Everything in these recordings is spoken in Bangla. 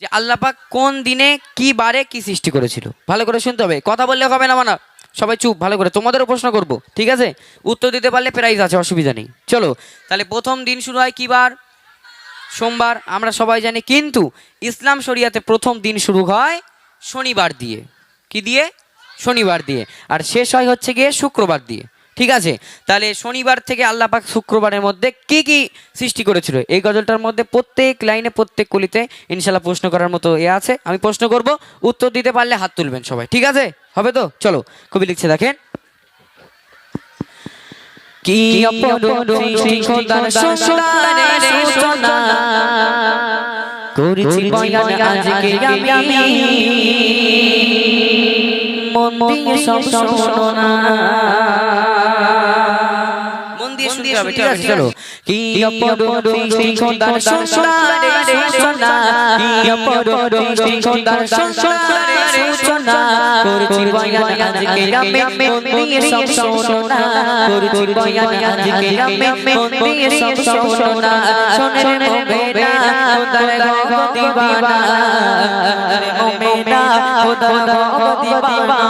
যে আল্লাপাক কোন দিনে কি বারে কি সৃষ্টি করেছিল? ভালো করে শুনতে হবে। কথা বললে হবে না মানা? সবাই চুপ, ভালো করে। তোমাদেরও প্রশ্ন করব, ঠিক আছে? উত্তর দিতে পারলে প্রাইজ আছে, অসুবিধা নেই। চলো, তাহলে প্রথম দিন শুরু হয় কি বার? সোমবার, আমরা সবাই জানি। কিন্তু ইসলাম শরিয়াতে প্রথম দিন শুরু হয় শনিবার দিয়ে। কি দিয়ে? শনিবার দিয়ে। আর শেষ হয় হচ্ছে গিয়ে শুক্রবার দিয়ে। ঠিক আছে? তাহলে শনিবার থেকে আল্লাহ পাক শুক্রবারের মধ্যে কি কি সৃষ্টি করেছিল? এই গজলটার মধ্যে প্রত্যেক লাইনে, প্রত্যেক কলিতে ইনশাল্লাহ প্রশ্ন করার মতো এ আছে। আমি প্রশ্ন করব, উত্তর দিতে পারলে হাত তুলবেন সবাই, ঠিক আছে? হবে তো? চলো, কবি লিখছে, দেখেন। কি করেছি আজকে আমি। মন দিয়ে সব শোনো শুনতে হবে চলো কি অপরূপ সৃষ্টি খোদার সংসারে সূচনা কি অপরূপ সৃষ্টি খোদার সংসারে সূচনা করেছি বয়ান আজকে আমি সব শোনো। না বয়ান আজকে আমি সব শোনো। শোনে। মোমেনা খোদার গো দিবানা। মোমেনা খোদার গো দিবানা।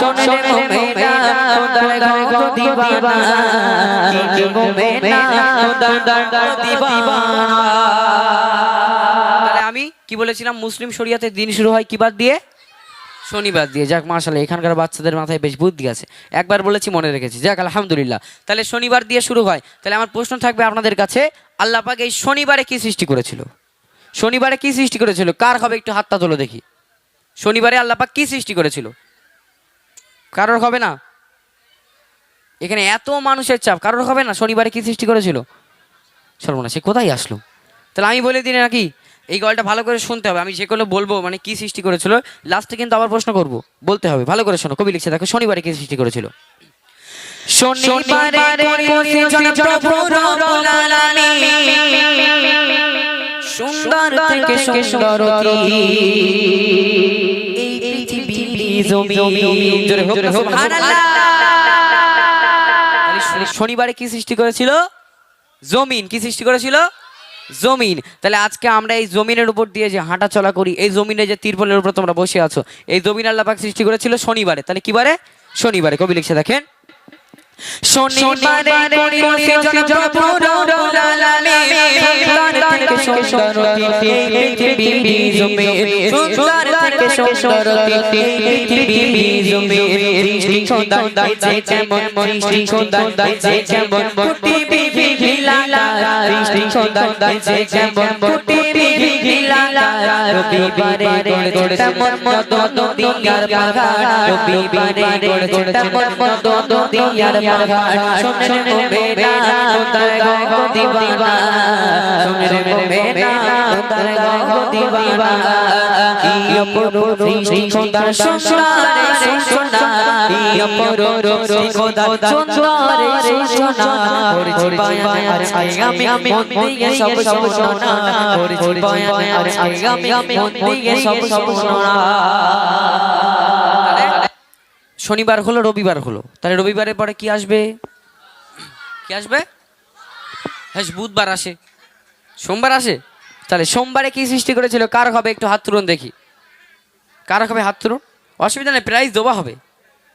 শোনে মোমেনা খোদার গো দিবানা। কি মোমেনা খোদার গো দিবানা। তাহলে আমি কি বলেছিলাম? মুসলিম শরিয়াতে দিন শুরু হয় কি বাদ দিয়ে? শনিবার দিয়ে। যাক মাশাল্লাহ এখানকার বাচ্চাদের মাথায় বেশ বুদ্ধি আছে। একবার বলেছি মনে রেখেছি। যাক আলহামদুলিল্লাহ। তাহলে শনিবার দিয়ে শুরু হয়। তাহলে আমার প্রশ্ন থাকবে আপনাদের কাছে আল্লাহ পাক এই শনিবারে কি সৃষ্টি করেছিল? শনিবারে কি সৃষ্টি করেছিল? কার হবে? একটু হাতটা তোলো দেখি। শনিবারে আল্লাহ পাক কি সৃষ্টি করেছিল? কারোর হবে না। এখানে এত মানুষের চাপ, কারোর হবে না, শনিবারে কি সৃষ্টি করেছিল? সর্বনা সে কোথায় আসলো? তাহলে আমি বলে দিই নাকি এই গল্পটা ভালো করে শুনতে হবে, আমি যেগুলো বলব মানে কি সৃষ্টি করেছিল লাস্টে কিন্তু আবার প্রশ্ন করব, বলতে হবে, ভালো করে শোনো, কবি লিখছে, দেখো, শনিবারে কি সৃষ্টি করেছিল? সুন্দর থেকে সুন্দরতী এই জমিন জোরে হোক সুবহানাল্লাহ। শনিবারে কি সৃষ্টি করেছিল? জমিন। কি সৃষ্টি করেছিল? জমিন। তাহলে আজকে আমরা এই জমিনের উপর দিয়ে যে হাঁটা চলা করি এই জমিনে যে তিরপলের উপর তোমরা বসে আছো এই জমিন আল্লাহ পাক সৃষ্টি করেছিল শনিবারে। তাহলে কি বারে শনিবারে। কবি লিখছে দেখেন। শনিবারে করেছেন প্রভু রব্বুল আলামিন সুন্দর থেকে সুন্দরতী এই পৃথিবী জমিন সুন্দর থেকে সুন্দরতী এই পৃথিবী জমিন সৃষ্টি খোদা দাইছে যেমন সৃষ্টি খোদা দাইছে যেমন পৃথিবী ভিলালা সৃষ্টি খোদা দাইছে যেমন পৃথিবী ভিলালা রবিবারে গড়ে তেমন মত দুনিয়ার পাহাড় রবিবারে গড়ে তেমন মত দুনিয়ার পাহাড় শুনে মোমেনা তার গো দিবানা শুনে মোমেনা তার গো দিবানা কি অপরূপ সৃষ্টি খোদার সংসারে সূচনা কি অপরূপ সৃষ্টি খোদার সংসারে সূচনা করেছি বায়ান আর আমি মন দিয়ে সব সব শোনা করেছি আর আমি আমি মন দিয়ে সব সব শনিবার হলো রবিবার হলো। তাহলে রবিবারের পরে কি আসবে? কি আসবে? হ্যাঁ বুধবার আসে। সোমবার আসে? তাহলে সোমবারে কি সৃষ্টি করেছিল? কার হবে? একটু হাত তুলুন দেখি। কার হবে হাত তুলুন? অসুবিধা নেই প্রাইজ দেওয়া হবে।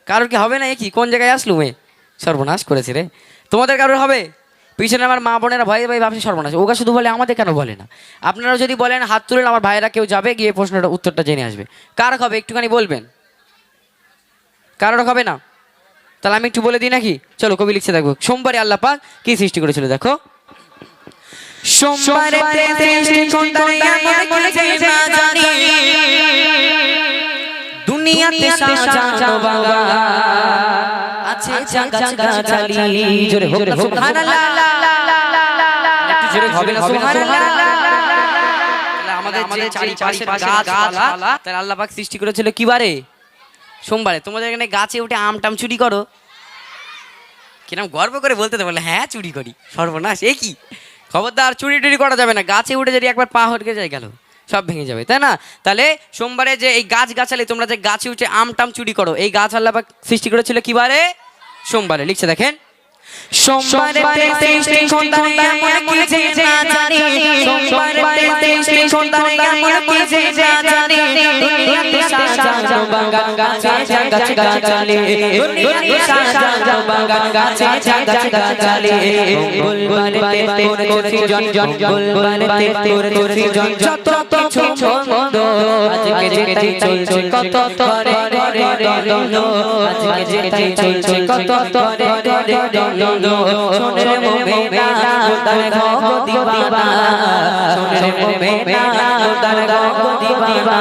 কারোর কি হবে না? কি? কোন জায়গায় আসলু মেয়ে সর্বনাশ করেছে রে। তোমাদের কারোর হবে? পিছনে আমার মা বোনেরা ভাই ভাই ভাবছি সর্বনাশ। ওকে শুধু বলে আমাদের কেন বলে না? আপনারা যদি বলেন হাত তুলেন আমার ভাইয়েরা কেউ যাবে গিয়ে প্রশ্নটা উত্তরটা জেনে আসবে। কার হবে? একটুখানি বলবেন। কারোর হবে না? তাহলে আমি একটু বলে দিই নাকি? চলো কবি লিখছে দেখো। সোমবারে আল্লাহ পাক কি সৃষ্টি করেছিল দেখো? সোমবারে দুনিয়াতে সাজানো আছে জাগা গাছালি জোরে হোক না সুবহানাল্লাহ। একটু জোরে হবে না সুবহানাল্লাহ। আমাদের যে চারিপাশের গাছপালা। তাহলে আল্লাহ পাক সৃষ্টি করেছিল কি বারে সোমবারে। তোমাদের এখানে গাছে উঠে আম টাম চুরি করো। কিরম গর্ব করে বলতে তো বলে হ্যাঁ চুরি করি। সর্বনাশ এ কি? খবরদার চুরি টুরি করা যাবে না। গাছে উঠে যদি একবার পা হটকে যায় গেল। সব ভেঙে যাবে তাই না? তাহলে সোমবারে যে এই গাছ গাছালি তোমরা যে গাছে উঠে আম টাম চুরি করো এই গাছ আল্লাহ সৃষ্টি করেছিল কিবারে? সোমবারে লিখছে দেখেন সোমবারে সৃষ্টি সন্তানে এমন কি যে না জানি সোমবারে সৃষ্টি সন্তানে এমন কি না জানি দুনিয়াতে সাজানো বাগান গাছে গাছ গাছালি দুনিয়াতে সাজানো বাগান গাছে গাছ গাছালি মঙ্গলবারে তোর তোর জন জন মঙ্গলবারে তোর তোর জন যত কিছু ছন্দ আজকে যেতে চলছে কত তরে রে রে রে আজকে যেতে চলছে কত তরে রে রে রে সোনের মোমেনা তার গো দিবাবা সোনের মোমেনা তার গো দিবাবা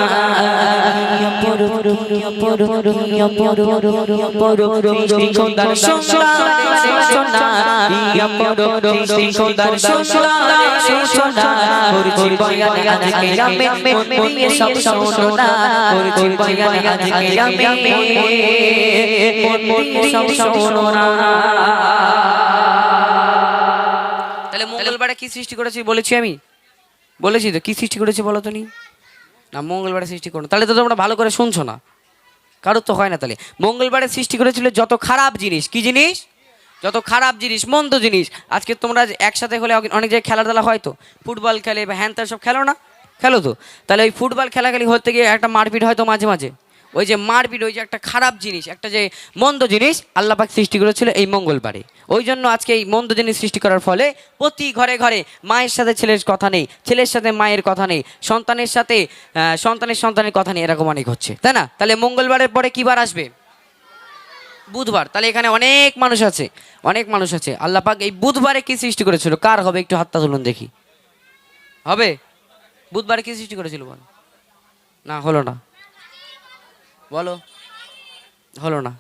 তাহলে মঙ্গলবারে কি সৃষ্টি করেছি বলেছি আমি? বলেছি তো, কি সৃষ্টি করেছি বলো তো নি? না, মঙ্গলবারে সৃষ্টি করো তাহলে তো তোমরা ভালো করে শুনছো না। কারোর তো হয় না তাহলে। মঙ্গলবারে সৃষ্টি করেছিল যত খারাপ জিনিস, কি জিনিস? যত খারাপ জিনিস, মন্দ জিনিস। আজকে তোমরা একসাথে হলে অনেক জায়গায় খেলাধুলা হয় তো। ফুটবল খেলে বা হ্যান সব খেলো না? খেলো তো। তাহলে ওই ফুটবল খেলাখেলি হতে গিয়ে একটা মারপিট হয়তো মাঝে মাঝে। ওই যে মারপিট, ওই যে একটা খারাপ জিনিস, একটা যে মন্দ জিনিস আল্লাপাক সৃষ্টি করেছিল এই মঙ্গলবারে। ওই জন্য আজকে এই মন্দ জিনিস সৃষ্টি করার ফলে প্রতি ঘরে ঘরে মায়ের সাথে ছেলের কথা নেই, ছেলের সাথে মায়ের কথা নেই, সন্তানের সাথে সন্তানের সন্তানের কথা নেই, এরকম অনেক হচ্ছে, তাই না? তাহলে মঙ্গলবারের পরে কি বার আসবে? বুধবার। তাহলে এখানে অনেক মানুষ আছে, অনেক মানুষ আছে। আল্লাপাক এই বুধবারে কি সৃষ্টি করেছিল? কার হবে? একটু হাতটা তুলুন দেখি। হবে? বুধবারে কি সৃষ্টি করেছিল বল? না, হলো না। বলো। হলো না।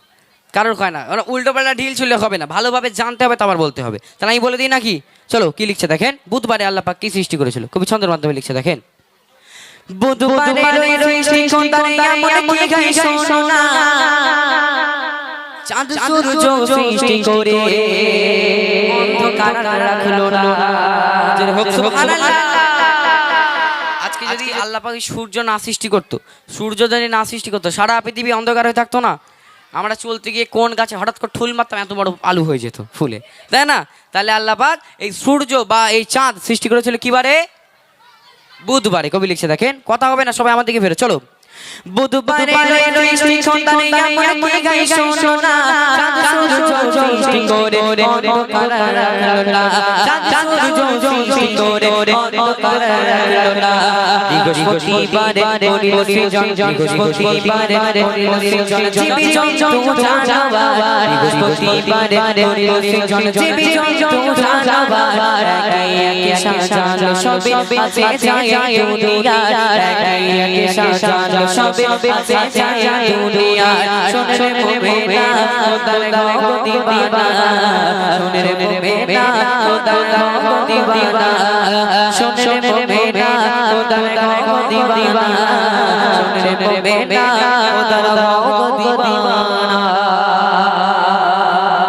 কারোর হয় না? উল্টো পাল্টা ঢিল ছুললে হবে না। ভালোভাবে জানতে হবে তারপর বলতে হবে। তাহলে আমি বলে দিই নাকি? চলো কি লিখছে দেখেন? বুধবারে আল্লাহ পাক কি সৃষ্টি করেছিল? কবি ছন্দের মাধ্যমে লিখছে দেখেন। বুধবারে সৃষ্টি চাঁদ সূর্য সৃষ্টি করে। অন্ধকার রাখল না। সুবহানাল্লাহ। আজকে যদি আল্লাহ পাখি সূর্য না সৃষ্টি করতো সূর্য যদি না সৃষ্টি করতো সারা পৃথিবী অন্ধকার হয়ে থাকতো না? আমরা চলতে গিয়ে কোন গাছে হঠাৎ করে ঠুল মারতাম এত বড় আলু হয়ে যেত ফুলে। তাই না? তাহলে আল্লাপাক এই সূর্য বা এই চাঁদ সৃষ্টি করেছিল কিবারে? বুধবারে। কবি লিখছে দেখেন কথা হবে না সবাই আমার দিকে ফেরো চলো। বুধবারে সৃষ্টি সন্তানে এমন কি গাই সোনা চাঁদ সূর্য সৃষ্টি করে অন্ধকার রাখল চাঁদ সূর্য সৃষ্টি করে অন্ধকার রাখল বৃহস্পতিবারে পরিসৃজন বৃহস্পতিবারে পরিসৃজন জীবি জন্তু জানাবার বৃহস্পতিবারে পরিসৃজন জীবি জন্তু জানাবার একে সাজানো সবে আছে যায় দুনিয়ার একে সাজানো সবে আছে যায় শোনে রে মোমেনা খোদার গো দিবানা। শোনে রে মোমেনা খোদার গো দিবানা। শোনে রে মোমেনা খোদার গো দিবানা। শোনে রে মোমেনা খোদার গো দিবানা।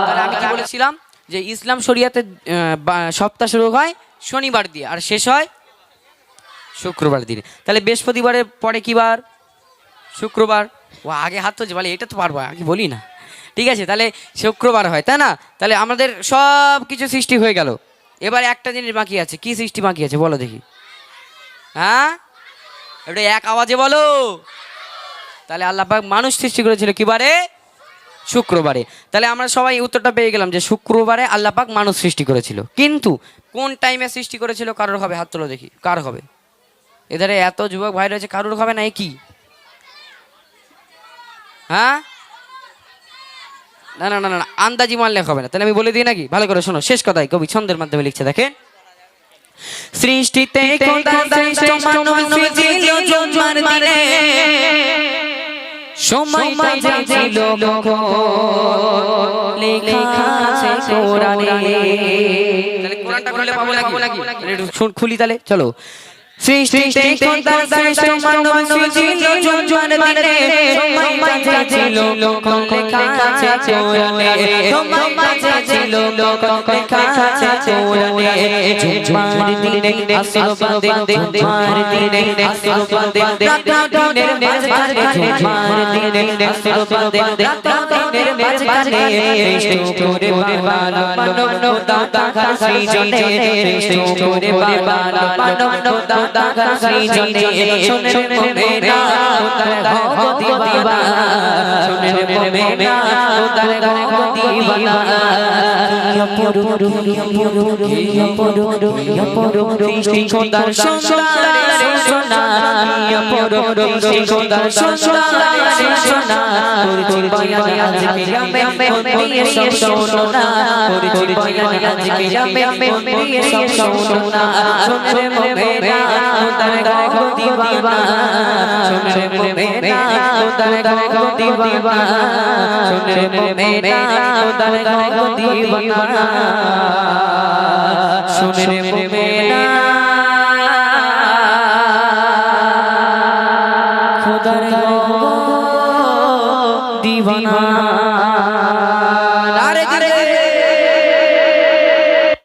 তাহলে আমি কি বলেছিলাম? যে ইসলাম শরিয়াতে সপ্তাহ শুরু হয় শনিবার দিয়ে আর শেষ হয় শুক্রবার দিনে। তাহলে বৃহস্পতিবারের পরে কি বার? শুক্রবার? ও, আগে হাত তো বলে এটা তো পারব, আগে বলি না। ঠিক আছে, তাহলে শুক্রবার হয়, তাই না? তাহলে আমাদের সব কিছু সৃষ্টি হয়ে গেল। এবার একটা জিনিস বাকি আছে, কি সৃষ্টি বাকি আছে, বলো দেখি। হ্যাঁ? এটা এক আওয়াজে বলো। তাহলে আল্লাহবাক মানুষ সৃষ্টি করেছিল কিবারে? শুক্রবারে। তাহলে আমরা সবাই উত্তরটা পেয়ে গেলাম যে শুক্রবারে আল্লাহ পাক মানুষ সৃষ্টি করেছিল। কিন্তু কোন টাইমে সৃষ্টি করেছিল, কারোর হবে? হাত তোলো দেখি, কার হবে? এধারে এত যুবক ভাই রয়েছে, কারোর হবে না কি? হ্যাঁ? না না না না আন্দাজি মানলে হবে না। তাহলে আমি বলে দিই নাকি? ভালো করে শোনো শেষ কথাই কবি ছন্দের মাধ্যমে লিখছে দেখেন সৃষ্টিতে খোদা শ্রেষ্ঠ মানব সৃজিল জন্মার দিনে। সময় মাঝে ছিল লেখা আছে কোরআনে। তাহলে কোরআনটা খুলে পাবো নাকি? খুলি তাহলে চলো। সৃষ্টিতে খোদা শ্রেষ্ঠ মানব সৃজিল জন্মার দিনে সময় বাজেছিল কোন লেখা আছে কোরআনে সময় বাজেছিল কোন লেখা আছে কোরআনে জুম্মার দিনে আসর বাদে জুম্মার দিনে বাদে মাঝখানে বাদে মাঝখানে করে বাবা মানব দাতা খাসি জনে রেস্টু করে বাবা মানব দাতা খাসি জনে শুনে তার শুনে মেরা তার সোনা তোর ভগতি বাবা শুনে মেরা তার ভগতি বাবা শুনে মেরা তার ভগতি বাবা শুনে মেরা